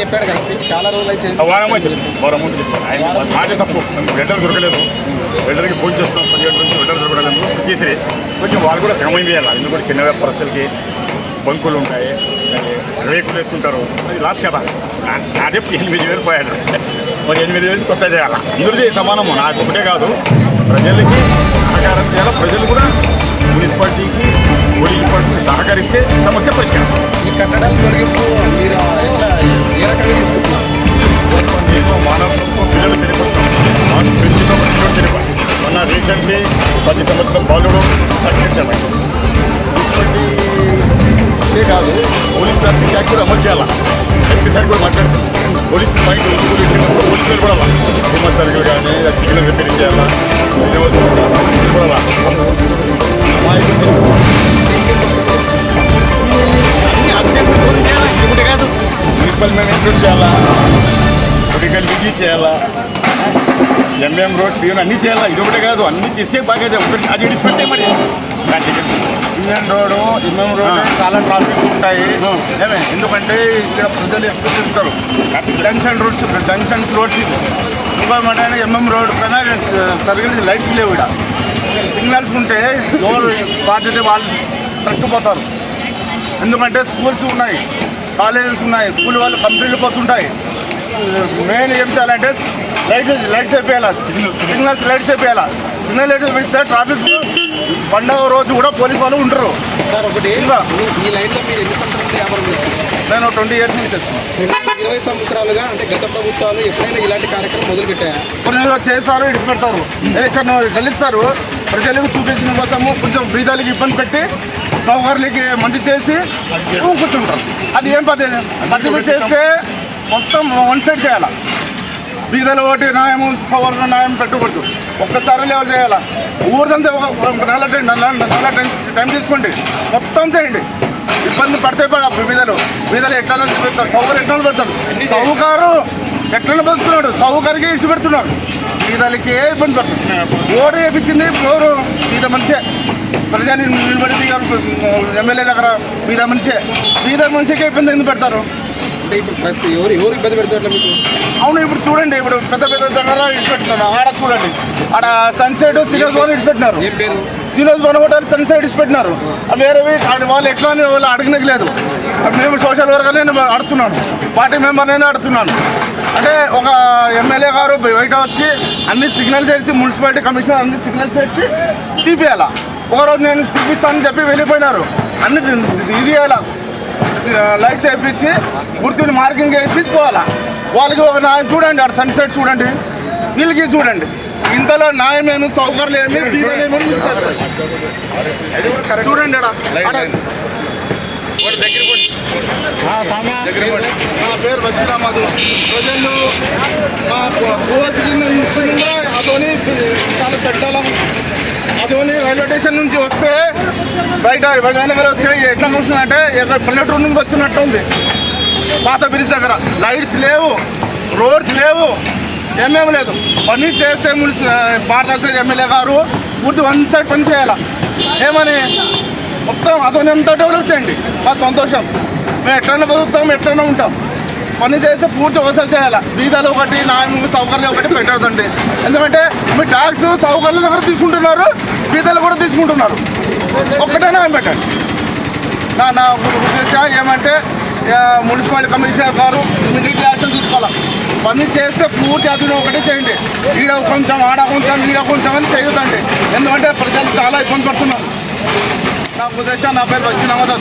చెప్పాడు కదా చాలా రోజులు అయితే వారం వచ్చి వారం ముందు చెప్పాను ఆయన మాదే తప్పు. వెంటనే దొరకలేదు. వెంటనే ఫోన్ చేస్తున్నాం. పదిహేడు నుంచి వెంటనే దొరకలేదు చేసి కొంచెం వాళ్ళు కూడా సమయం చేయాలి? ఎందుకంటే చిన్న వ్యాపారస్తులకి బంకులు ఉంటాయి. రేకులు వేస్తుంటారు. అది లాస్ కదా. నా- నా చెప్పి ఎనిమిది వేలు పోయాడు మరి ఎనిమిది వేలు కొత్త చేయాలి? అందరిది సమానము. నాకు ఒకటే కాదు. ప్రజలకి సహకారం చేయాలి ప్రజలు కూడా మున్సిపాలిటీకి పోలీస్ డిపార్ట్మెంట్ సహకరిస్తే సమస్య పరిష్కారం. ఈ కట్టడాల తొలగింపు మీరు ఎట్లా ఏ రకంగా తీసుకుంటున్నారు? నేను మానవత్వంతో పిల్లలు చనిపోతాం మాకు పెంచుతో పిల్లలు రీసెంట్లీ పది సంవత్సరం బాలుడు ఇటువంటి ఇదే కాదు పోలీస్ ట్రాఫిక్ యాక్ట్ కూడా అమలు చేయాలా? ఎంపీ సైడ్ కూడా మాట్లాడుతుంది పోలీస్ బయట ఉద్యోగులు ఇచ్చినప్పుడు పోలీసులు కూడా సర్కిల్ కానీ సిగ్నల్ రిపేర్ చేయాలా కాదు మున్సిపల్ మేనేజ్మెంట్ చేయాలా పొలిటికల్ విజీ చేయాలా ఎంఎం రోడ్ పియూన్ అన్నీ చేయాలా ఇది ఒకటే కాదు అన్ని చేస్తే బాగా ఒకటి అది ఇడిచిపెట్టే మరి ఇండియన్ రోడ్డు ఎంఎం రోడ్ చాలా ట్రాఫిక్ ఉంటాయి ఎందుకంటే ఇక్కడ ప్రజలు ఎక్కువ చెప్తారు జంక్షన్ రోడ్స్ జంక్షన్స్ రోడ్స్ ఇంకోటి ఎంఎం రోడ్ కన్నా సరిగ్గా లైట్స్ లేవు ఇక్కడ సిగ్నల్స్ ఉంటే ఎవరు బాధ్యత వాళ్ళు తట్టుకుపోతారు. ఎందుకంటే స్కూల్స్ ఉన్నాయి కాలేజెస్ ఉన్నాయి స్కూల్ వాళ్ళు కంప్లీట్ పోతుంటాయి. మెయిన్ ఏం చేయాలంటే లైట్స్ లైట్స్ అయిపోయాలా సిగ్నల్స్ లైట్స్ అయిపోయాలా సిగ్నల్ లైట్స్ పెడితే ట్రాఫిక్ పండగ రోజు కూడా పోలీస్ వాళ్ళు ఉంటారు. సార్ ఒకటి ఈ లైన్లో మీరు ఎన్ని సంవత్సరాలు వ్యాపారం చేస్తున్నారు? నేను ట్వంటీ ఇయర్స్ నుంచి చేస్తున్నాను ఇరవై సంవత్సరాలుగా అంటే గత ప్రభుత్వాలు ఎప్పుడైనా ఇలాంటి కార్యక్రమం మొదలు పెట్టాయా కొన్ని చేస్తారు ఇడిచిపెడతారు ఎలక్షన్ గెలుస్తారు ప్రజలకు చూపించిన కోసము కొంచెం బీదాలకి ఇబ్బంది పెట్టి సౌకర్యాలకి మంచి చేసి కూర్చుంటారు. అది ఏం పద్ధతి? పద్ధతి చేస్తే మొత్తం వన్ సైడ్ చేయాలి? బీదలు ఒకటి న్యాయం సౌకర్యం న్యాయం పెట్టకూడదు. ఒక్కసారి లెవెల్ చేయాలా? ఊరిదంతా ఒక నెల టైం నెల టైం టైం తీసుకోండి. మొత్తం చేయండి. ఇబ్బంది పడితే పడ బీదలు బీదలు ఎట్లా పెడతారు? సౌకర్యం ఎట్లా పెడతారు? సౌకారు ఎట్లా బతుకుతున్నాడు సౌకర్యకి ఇడిచి పెడుతున్నారు బీదలకి ఏ ఇబ్బంది పడుతుంది ఓటు వేయించింది ఎవరు బీద మనిషే. ప్రజాని నిలబడి దిగారు ఎమ్మెల్యే దగ్గర బీద మనిషే. బీద మనిషికే ఇబ్బంది ఎందుకు పెడతారు? అంటే ఇప్పుడు ప్రతి ఎవరు ఎవరు ఇబ్బంది పెడుతున్నారు మీకు? అవును ఇప్పుడు చూడండి ఇప్పుడు పెద్ద పెద్ద దగ్గర ఇడిచిపెట్టినారు. ఆడ చూడండి. ఆడ సన్సెట్ సిరోజ్ భవన్ ఇడిచిపెట్టినారు. ఏం పేరు? సిరోజ్ భవన్ హోటల్ సన్సెట్ ఇడిచిపెట్టినారు. వేరేవి ఆడ వాళ్ళు ఎట్లా అని వాళ్ళు అడగనకి లేదు అప్పుడు మేము సోషల్ వర్కర్ నేను అడుగుతున్నాను పార్టీ మెంబర్ నేను అడుగుతున్నాను అంటే ఒక ఎమ్మెల్యే గారు బయట వచ్చి అన్ని సిగ్నల్స్ వేసి మున్సిపాలిటీ కమిషనర్ అన్ని సిగ్నల్స్ వేసి తీపియాలా ఒకరోజు నేను చూపిస్తానని చెప్పి వెళ్ళిపోయినారు అన్ని ఇది లైట్స్ వేయించి గుర్తుని మార్కింగ్ వేసి పోవాలా వాళ్ళకి ఒక న్యాయం చూడండి అక్కడ సన్సెట్ చూడండి వీళ్ళకి చూడండి ఇంతలో న్యాయం ఏమి సౌకర్యం ఏమి. చూడండి. ఆడ నా పేరు బషీరామదు ప్రజలు మా భూవతి నుంచి అదోని చాలా చట్టాలం. అదోని రైల్వే స్టేషన్ నుంచి వస్తే బయట బయట వస్తే ఎట్లా వస్తుందంటే ఎక్కడ పల్లెటూరు నుంచి వచ్చినట్టు ఉంది పాత బ్రిడ్జ్ దగ్గర. లైట్స్ లేవు రోడ్స్ లేవు ఏమేమి లేదు. పని చేస్తే మున్సి భారత ఎమ్మెల్యే గారు పూర్తి వన్ సైడ్ పని చేయాలి? ఏమని? మొత్తం అదోని ఎంత డెవలప్ చేయండి మాకు సంతోషం. మేము ఎట్లన్నా బతుకుతాం ఎట్లన్నా ఉంటాం. పని చేస్తే పూర్తి వసలు చేయాలి? బీదాలు ఒకటి నాలుగు సౌకర్యాలు ఒకటి పెట్టదండి ఎందుకంటే మీ ట్యాక్స్ సౌకర్యాల దగ్గర తీసుకుంటున్నారు? బీదాలు కూడా తీసుకుంటున్నారు. ఒక్కటేనా ఏం పెట్టండి. నా నా ఉద్దేశం ఏమంటే మున్సిపాలిటీ కమిషనర్ గారు ఇమీడియట్ యాక్షన్ తీసుకోవాలి? పని చేస్తే పూర్తి అదును ఒకటే చేయండి. ఈడ కొంచెం ఆడ కొంచెం ఈడ కొంచెం అని చేయొద్దండి. ఎందుకంటే ప్రజలు చాలా ఇబ్బంది పడుతున్నారు. నా ఉద్దేశం నా పేరు బషీర్ అహ్మద్